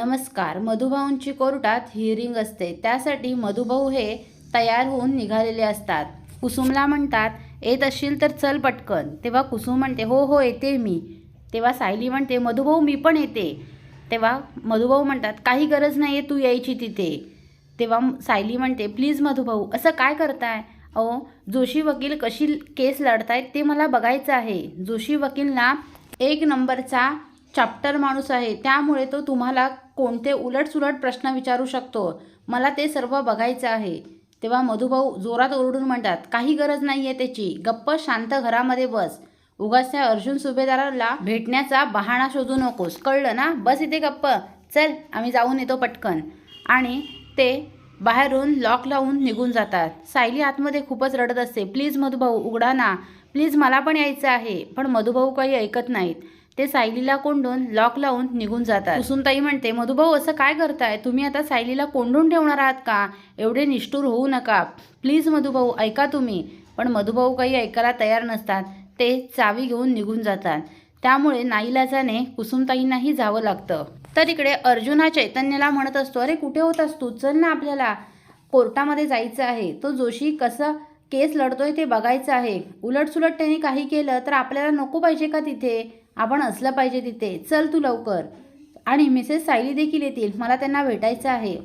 नमस्कार मधुभाऊंची कोर्टात हिअरिंग असते. त्यासाठी मधुभाऊ हे तयार होऊन निघालेले असतात. कुसुमला म्हणतात येत असशील तर चल पटकन. तेव्हा कुसुम म्हणते हो हो येते मी. तेव्हा सायली म्हणते मधुभाऊ मी पण येते. तेव्हा मधुभाऊ म्हणतात काही गरज नाही आहे तू यायची तिथे. तेव्हा सायली म्हणते प्लीज मधुभाऊ असं काय करताय? अहो जोशी वकील कशी केस लढतायत ते मला बघायचं आहे. जोशी वकीलला एक नंबरचा चाप्टर माणूस आहे त्यामुळे तो तुम्हाला कोणते उलटसुलट प्रश्न विचारू शकतो. मला ते सर्व बघायचं आहे. तेव्हा मधुभाऊ जोरात ओरडून म्हणतात काही गरज नाही आहे त्याची गप्प शांत घरामध्ये बस. उगाच त्या अर्जुन सुभेदाराला भेटण्याचा बहाणा शोधू नकोस कळलं ना? बस इथे गप्प. चल आम्ही जाऊन येतो पटकन. आणि ते बाहेरून लॉक लावून निघून जातात. सायली आतमध्ये खूपच रडत असते प्लीज मधुभाऊ उघडा ना. प्लीज मला पण यायचं आहे. पण मधुभाऊ काही ऐकत नाहीत. ते सायलीला कोंडून लॉक लावून निघून जातात. कुसुमताई म्हणते मधुभाऊ असं काय करताय? तुम्ही आता सायलीला कोंडून ठेवणार आहात का? एवढे निष्ठूर होऊ नका. प्लीज मधुभाऊ ऐका तुम्ही. पण मधुभाऊ काही ऐकायला तयार नसतात. ते चावी घेऊन निघून जातात. त्यामुळे नाईलाजाने कुसुमताईंनाही जावं लागतं. तर इकडे अर्जुन हा चैतन्याला म्हणत असतो अरे कुठे होतास तू? चल ना आपल्याला. कोर्टामध्ये जायचं आहे. तो जोशी कसं केस लढतोय ते बघायचं आहे. उलटसुलट त्याने काही केलं तर आपल्याला नको पाहिजे का तिथे? आपण असलं पाहिजे तिथे. चल तू लवकर. आणि मिसेस सायली देखील येतील. मला त्यांना भेटायचं आहे.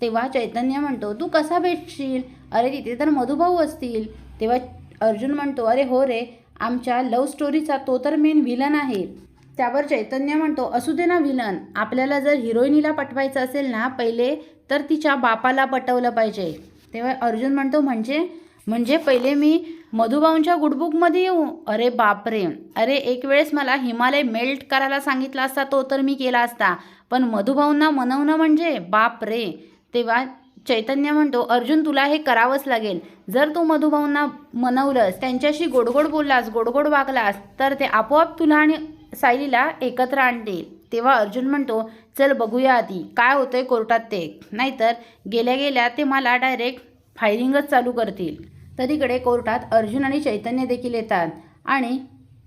तेव्हा चैतन्य म्हणतो तू कसा भेटशील? अरे तिथे तर मधुभाऊ असतील. तेव्हा अर्जुन म्हणतो अरे हो रे. आमच्या लव्ह स्टोरीचा तो तर मेन विलन आहे. त्यावर चैतन्य म्हणतो असू दे ना विलन. आपल्याला जर हिरोईनीला पटवायचं असेल ना पहिले तर तिच्या बापाला पटवलं पाहिजे. तेव्हा अर्जुन म्हणतो म्हणजे? म्हणजे पहिले मी मधुभाऊंच्या गुडबुकमध्ये येऊ. अरे बापरे. अरे एक वेळेस मला हिमालय मेल्ट करायला सांगितला असता तो तर मी केला असता. पण मधुभाऊंना मनवणं म्हणजे बाप रे तेव्हा चैतन्य म्हणतो अर्जुन तुला हे करावंच लागेल. जर तू मधुभाऊंना मनवलंस त्यांच्याशी गोडगोड बोललास गोडगोड वागलास तर ते आपोआप तुला आणि सायलीला एकत्र आणतील. तेव्हा अर्जुन म्हणतो चल बघूया आधी. काय होतंय कोर्टात ते. नाहीतर गेल्या गेल्या ते मला डायरेक्ट फायरिंगच चालू करतील. तरीकडे कोर्टात अर्जुन आणि चैतन्य देखील येतात आणि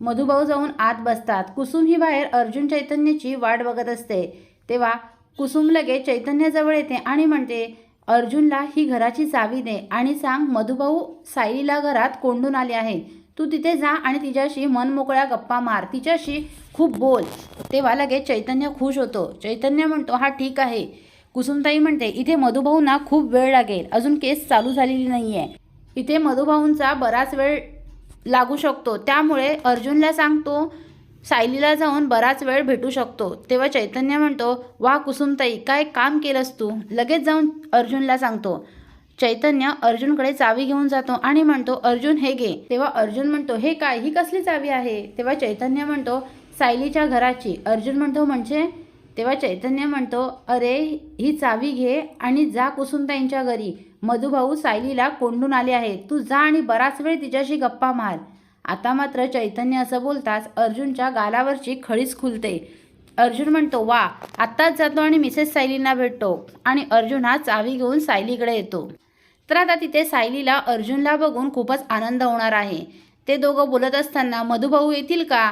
मधुभाऊ जाऊन आत बसतात. कुसुम ही बाहेर अर्जुन चैतन्याची वाट बघत असते. तेव्हा कुसुम लगेच चैतन्याजवळ येते आणि म्हणते अर्जुनला ही घराची चावी दे आणि सांग मधुभाऊ साईला घरात कोंडून आले आहे. तू तिथे जा आणि तिच्याशी मनमोकळ्या गप्पा मार. तिच्याशी खूप बोल. तेव्हा लगेच चैतन्य खुश होतो. चैतन्य म्हणतो हा ठीक आहे. कुसुमताई म्हणते इथे मधुभाऊंना खूप वेळ लागेल. अजून केस चालू झालेली नाही आहे इथे मधुभाऊंचा बराच वेळ लागू शकतो. त्यामुळे अर्जुनला सांगतो सायलीला जाऊन बराच वेळ भेटू शकतो. तेव्हा चैतन्य म्हणतो वा कुसुमताई काय काम केलंस तू? लगेच जाऊन अर्जुनला सांगतो. चैतन्य अर्जुनकडे चावी घेऊन जातो आणि म्हणतो अर्जुन हे घे. तेव्हा अर्जुन म्हणतो हे काय? ही कसली चावी आहे? तेव्हा चैतन्य म्हणतो सायलीच्या घराची. अर्जुन म्हणतो म्हणजे तेव्हा चैतन्य म्हणतो अरे ही चावी घे आणि जा कुसुमताईंच्या घरी. मधुभाऊ सायलीला कोंडून आले आहे तू जा आणि बराच वेळ तिच्याशी गप्पा मार. आता मात्र चैतन्य असं बोलताच अर्जुनच्या गालावरची खळीच खुलते. अर्जुन म्हणतो वा आत्ताच जातो आणि मिसेस सायलींना भेटतो आणि अर्जुन हा चावी घेऊन सायलीकडे येतो. तर आता तिथे सायलीला अर्जुनला बघून खूपच आनंद होणार आहे. ते दोघं बोलत असताना मधुभाऊ येतील का?